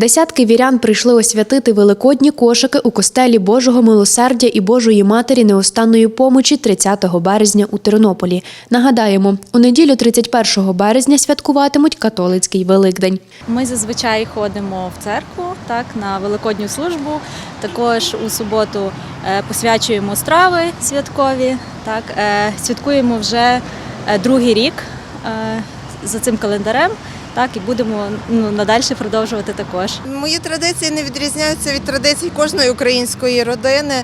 Десятки вірян прийшли освятити великодні кошики у костелі Божого милосердя і Божої Матері неостанної помочі 30 березня у Тернополі. Нагадаємо, у неділю 31 березня святкуватимуть католицький Великдень. Ми зазвичай ходимо в церкву так, на великодню службу. Також у суботу е, посвячуємо страви святкові. Так, е, святкуємо вже е, другий рік за цим календарем. Так, і будемо ну, надалі продовжувати також. Мої традиції не відрізняються від традицій кожної української родини.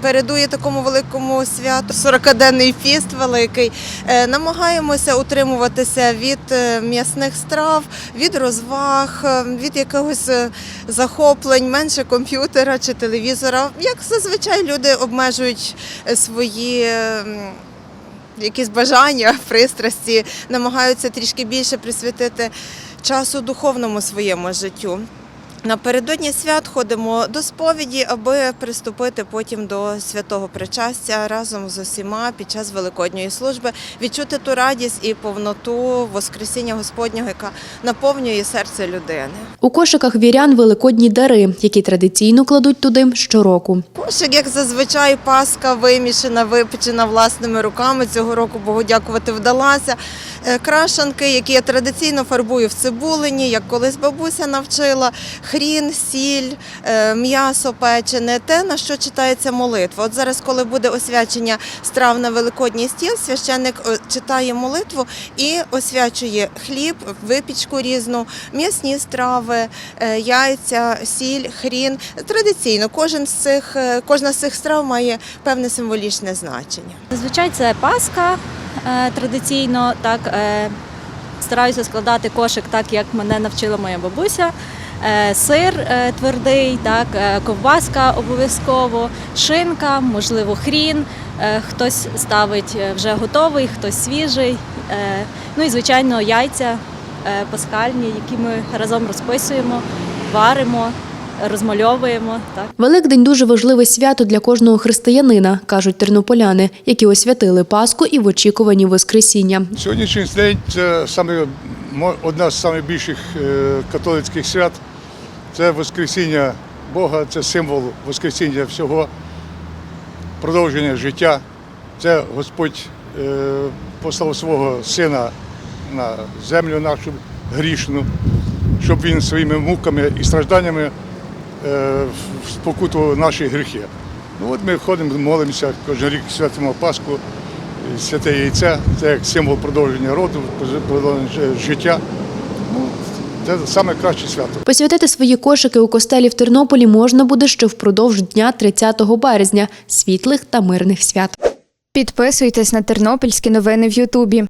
Передує такому великому святу 40-денний фіст великий. Е, Намагаємося утримуватися від е, м'ясних страв, від розваг, е, від якогось захоплень, менше комп'ютера чи телевізора. Як зазвичай люди обмежують свої. Якісь бажання, пристрасті, намагаються трішки більше присвятити часу духовному своєму життю. Напередодні свят ходимо до сповіді, аби приступити потім до святого причастя разом з усіма під час великодньої служби, відчути ту радість і повноту Воскресіння Господнього, яка наповнює серце людини. У кошиках вірян великодні дари, які традиційно кладуть туди щороку. Кошик, як зазвичай, паска вимішана, випечена власними руками. Цього року Богу дякувати вдалася. Е, Крашанки, які я традиційно фарбую в цибулині, як колись бабуся навчила, хрін, сіль, е, м'ясо печене, те, на що читається молитва. От зараз, коли буде освячення страв на великодній стіл, священник е, читає молитву і освячує хліб, випічку різну, м'ясні страви, е, яйця, сіль, хрін. Традиційно кожен з цих, кожна з цих страв має певне символічне значення. Зазвичай це паска е, традиційно. Так, стараюся складати кошик так, як мене навчила моя бабуся. Е, Сир е, твердий, так, е, ковбаска обов'язково, шинка, можливо, хрін. Хтось ставить вже готовий, хтось свіжий. Ну і звичайно яйця паскальні, які ми разом розписуємо, варимо, розмальовуємо. Так. Великдень дуже важливе свято для кожного християнина, кажуть тернополяни, які освятили Пасху і в очікуванні Воскресіння. Сьогоднішній день це саме одна з найбільших е, католицьких свят. Це Воскресіння Бога, це символ Воскресіння всього, продовження життя. Це Господь е, послав свого сина на землю нашу грішну, щоб він своїми муками і стражданнями е, спокутував наші гріхи. Ну от ми ходимо, молимося, кожен рік святимо Пасху, святе яйце, це як символ продовження роду, продовження життя. Ну, це саме краще свято. Посвятити свої кошики у костелі в Тернополі можна буде ще впродовж дня 30 березня, світлих та мирних свят. Підписуйтесь на тернопільські новини в Ютубі.